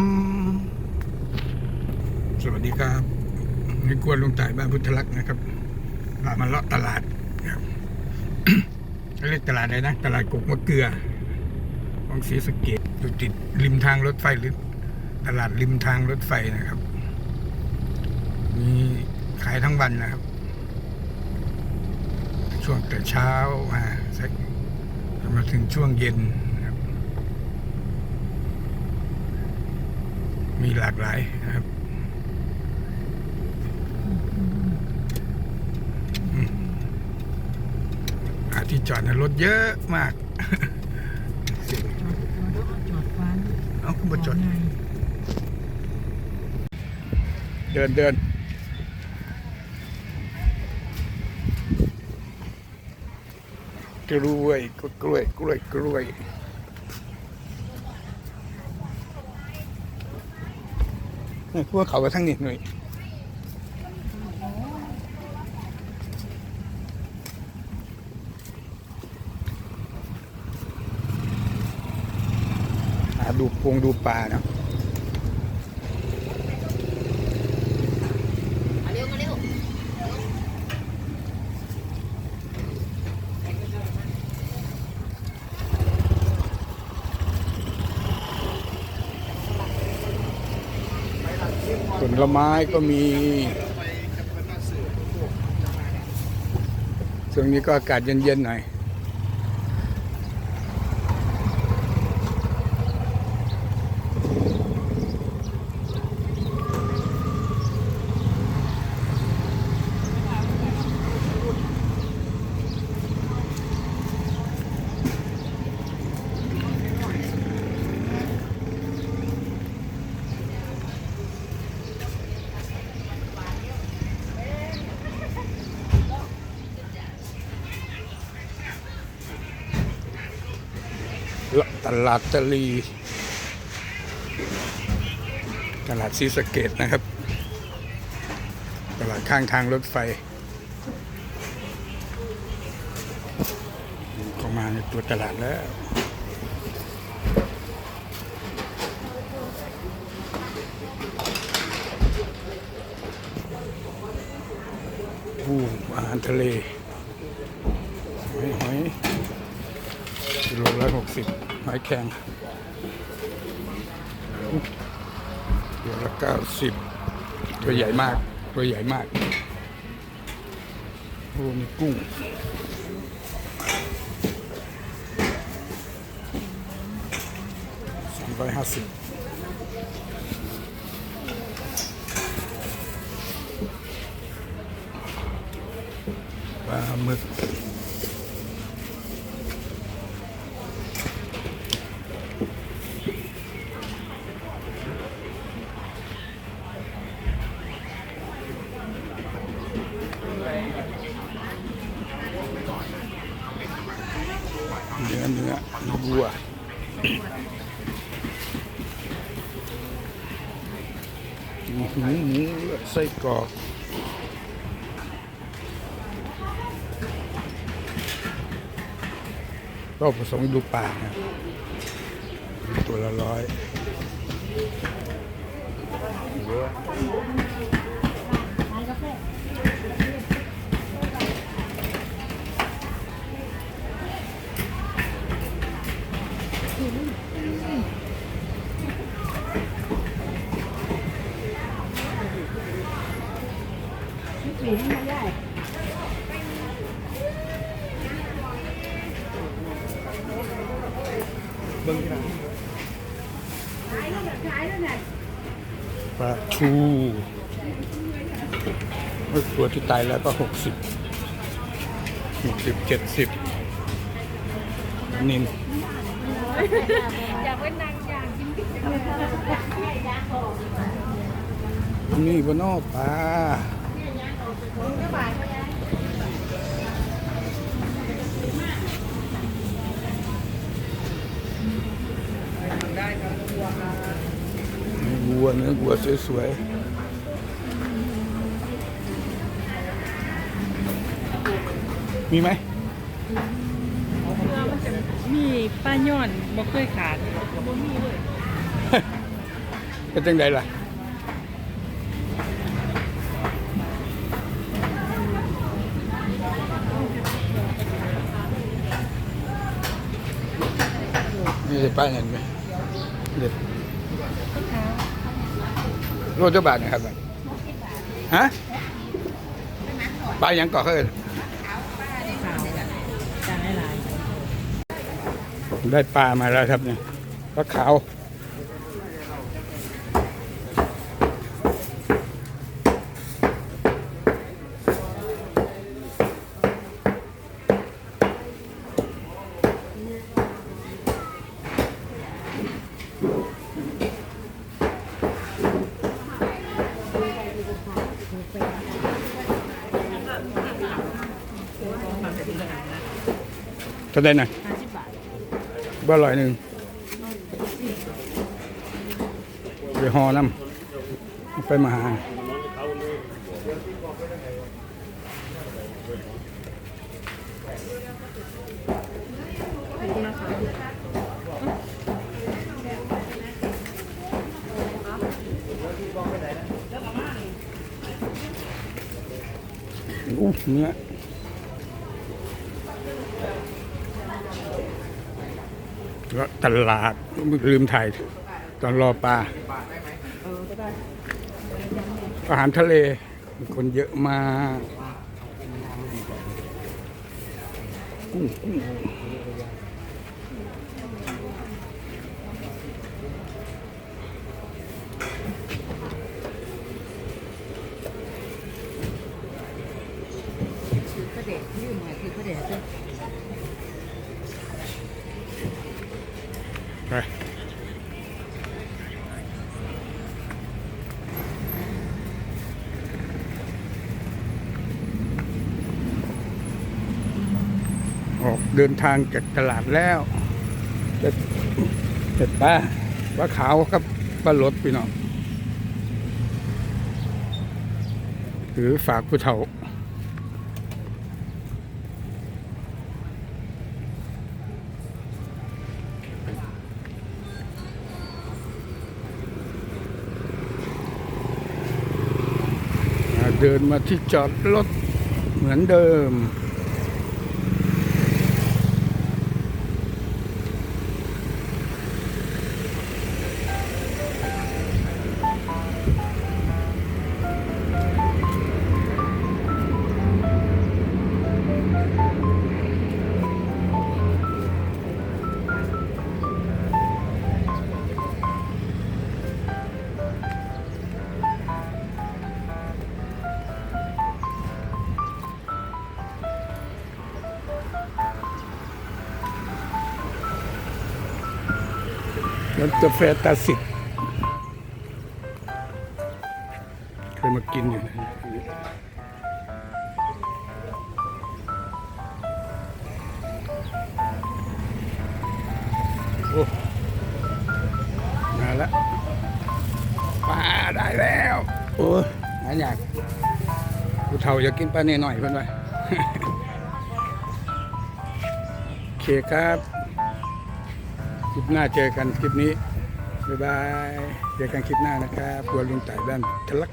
มสวัสดีครับนี่กวนลุงต่ายบ้านพุทธลักษณ์นะครับพามาเลาะตลาดนะครับเรียกตลาดอะไรนะ ตลาดกกมะเกลือ ของศรีสะเกดอยู่ติดริมทางรถไฟหรือตลาดริมทางรถไฟนะครับ มีขายทั้งวันนะครับ ช่วงแต่เช้ามามาถึงช่วงเย็นนะครับ มีหลากหลายนะครับอืมหาที่จอดในะรถเยอะมากจอดฟันเอาคุณมาจอดไงเดินเดินกล้วยก็กล้วยกล้วยกล้วย นี่พวกเขาก็ทั้งนี้หน่อยดูพงดูปลาเนาะ มาเร็วมาเร็ว ผลไม้ก็มีช่วงนี้ก็อากาศเย็นๆหน่อย ตลาดตะลี ตลาดซีสเกตนะครับ ตลาดข้างทางรถไฟเข้ามาในตัวตลาดแล้วผู้อาหารทะเลหอยหอยกิโลละหกสิบ หอยแครงกิโละเก้าสิบตัวใหญ่มาก ตัวใหญ่มากโอ้มีกุ้งสามร้อยห้าสิบปลาหมึก เนื้อเนื้อเนื้อวัวหมูหมูหมู ไส้กรอกก็ผสมดูปากนะตัวละร้อยเยอะ ปลาทูเมื่อตัวที่ตายแล้วก็หกสิบหกสิบเจ็ดสิบนินอยากเป็นนางอยากกินนี่บนนอกปลา เนื้อวัวเนื้อวัวสวยๆมีไหมมีป้าย่อนบ่เคยขาดบ่มีเลยเป็นจังไดล่ะนี่สิป้ายเห็นไหม เด็ดโลเท่าบาทนะครับฮะปลายังก่อเขาเอิ้นได้ปลามาแล้วครับเนี่ยปลาขาวาได้หน่อยบ่อร่อยหนึ่งไปหอน้ำไปมาหาอู้เนื้อ ก็ ตลาดลืมถ่ายตอนรอปลาอาหารทะเล คนเยอะมากกุ้งกุ้งไป เดินทางจากตลาดแล้วจเสร็จปลาปลาขาวครับปลาหลดพี่น้องหรือฝากผู้เฒ่าเดินมาที่จอดรถเหมือนเดิม แล้วกาแฟตาสิทธิ์เคยมากินอยู่นะโอ้มาแล้วปลาได้แล้ว โอ้ยหาอยากผู้เฒ่าอยากกินปลาเน่หน่อยเพื่อนไว้โอเคครับ คลิปหน้าเจอกันคลิปนี้ บ๊ายบาย เจอกันคลิปหน้านะครับครัวลุงต่ายบ้านทะลัก